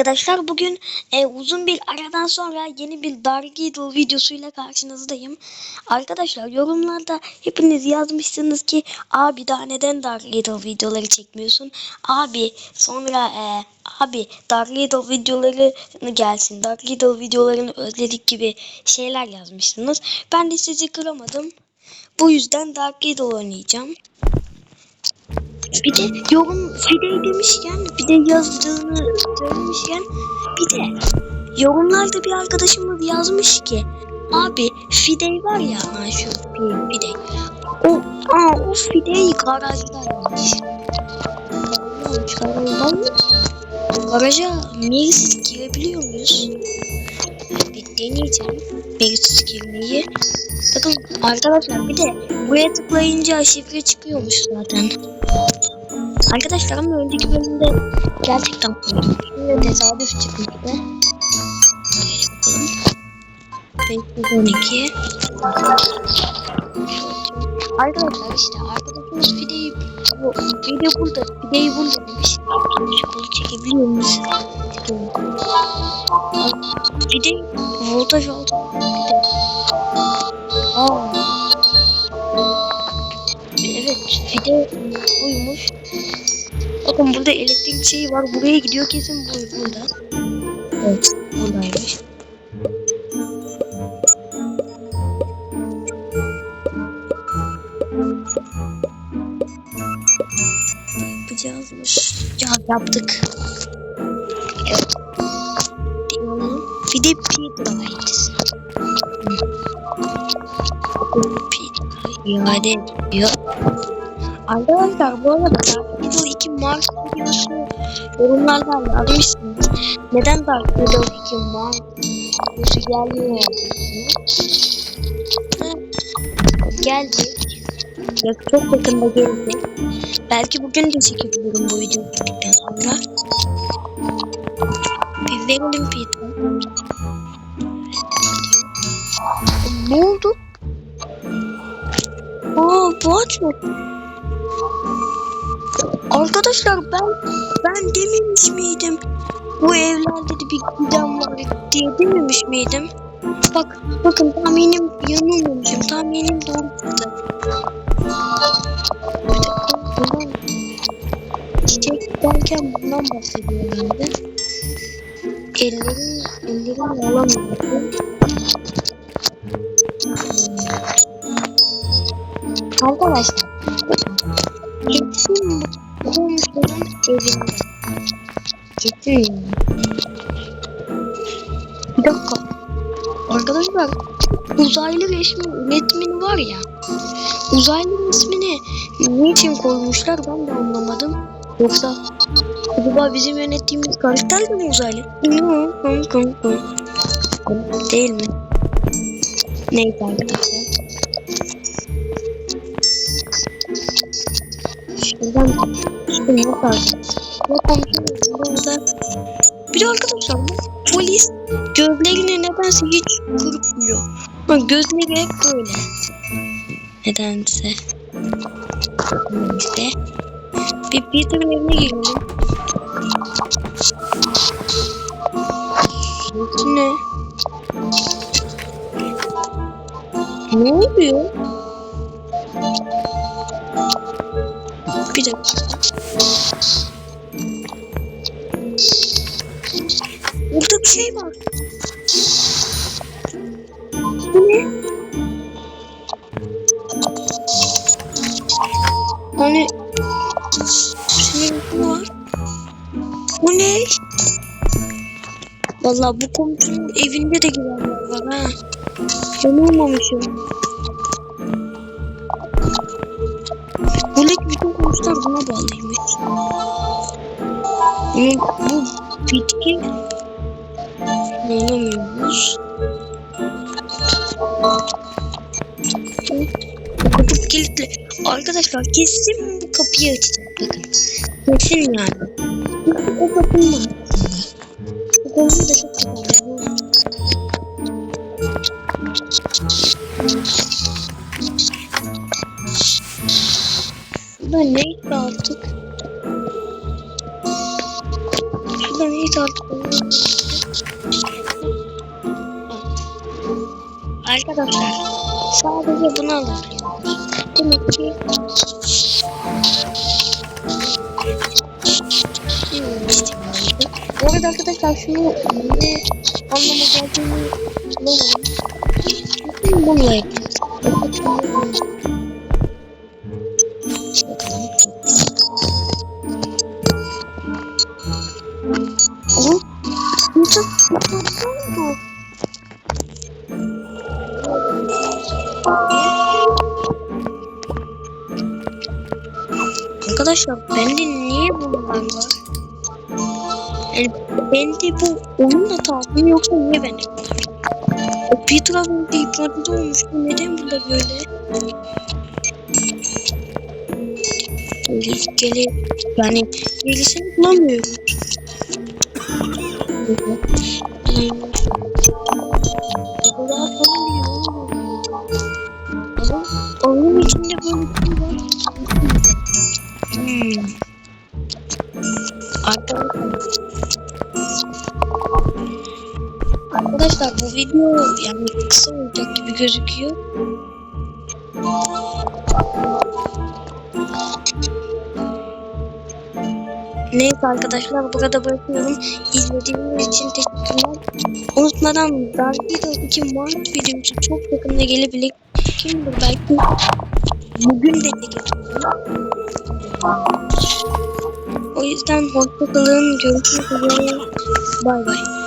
Arkadaşlar bugün e, uzun bir aradan sonra yeni bir Dark Idol videosuyla karşınızdayım. Arkadaşlar yorumlarda hepiniz yazmışsınız ki abi daha neden Dark Idol videoları çekmiyorsun? Abi sonra e, abi Dark Idol videoları gelsin. Dark Idol videolarını özledik gibi şeyler yazmışsınız. Ben de sizi kıramadım. Bu yüzden Dark Idol oynayacağım. Bir de yorum Fidey demişken bir de yazdığını söylemişken bir de yorumlarda bir arkadaşımız yazmış ki abi Fidey var ya ha şu Fidey. O, aa, o Fidey garajdaymış. Mı? Garaja mailsiz girebiliyor muyuz? Bir deneyeceğim mailsiz girmeyi. Bakın arkadaşlar bir de buraya tıklayınca şifre çıkıyormuş zaten. Arkadaşlar ama önceki bölümde gerçekten şöyle tesadüf çıkmıştı. Bakalım. 512 Arkadaşlar işte arkadaşımız Fide'yi bu Fide burada Fide'yi burada demiş. Kolu çekebiliyor? Çekelim. Fide voltaj aldı. Fide. Aa. Evet Fide buymuş. Bakın burada elektrik şeyi var. Buraya gidiyor kesin bu burada. Evet buradaymış. Yapacağızmış. Ya yaptık. Evet. Bir de Peter'layız. Peter iade ediyor. Arkadaşlar bu arada Idol 2 Mars videosu yorumlardan yazmışsınız. Neden Dark Idol 2 Mars videosu gelmiyor? Geldi. Ya çok yakında geldi. Belki bugün de çekebilirim bu videoyu bittikten sonra. Bir verelim Peter. Ne oldu? Aa bu açmadı. Arkadaşlar ben ben dememiş miydim? Bu evlerde de bir giden var diye dememiş miydim? Bak bakın tahminim yanılmamışım. Tahminim doğru çıktı. Bundan çiçek derken bundan bahsediyorum ben de. Ellerim, ellerim alamıyorum. Arkadaşlar evinde. Kesin. Bir dakika. Arkadaşlar uzaylı resmi üretimini var ya. Uzaylı resmini niçin koymuşlar ben de anlamadım. Yoksa acaba bizim yönettiğimiz karakter mi uzaylı? Değil mi? Neyse arkadaşlar. Şuradan yok komşularında bir de arkadaşlar bu polis gözlerini nedense hiç kırpmıyor. Ama gözleri hep böyle. Nedense. Neyse. Bir Peter'ın evine girelim. Ne? Ne oluyor? Bir dakika. Burada bir şey var. Bu ne? Hani senin var. Bu ne? Vallahi bu komşunun evinde de girenler var ha. Yanılmamışım. Buradaki bütün komşular buna bağlıymış. Yani bu bitki Bu kapı kilitli. Arkadaşlar kesin bu kapıyı açacak bakın. Kesin yani. O kapının var. Bu komşu da çok güzel. Şurada neydi artık? Şurada neydi artık? Arkadaşlar sadece bunu alabiliyoruz. Demek ki. Bu arada arkadaşlar şunu ne anlama geldiğini bulamadım. Bakın bunu yapayım. Oh, nasıl? Nasıl? Arkadaşlar bende niye bunlar var? Yani bende bu oyun hatası mı yoksa niye bende bunlar? O Petra bende hipnotize olmuştu. Neden burada böyle? Gele, yani bilgisayarı bulamıyorum. Arkadaşlar. Bu video yani kısa olacak gibi gözüküyor. Neyse arkadaşlar burada bırakıyorum. İzlediğiniz için teşekkürler. Unutmadan Dark Beatles 2 Mart videosu çok yakında gelebilir. Kim bilir belki bugün de. O yüzden hoşçakalın. Görüşmek üzere. Bay bay.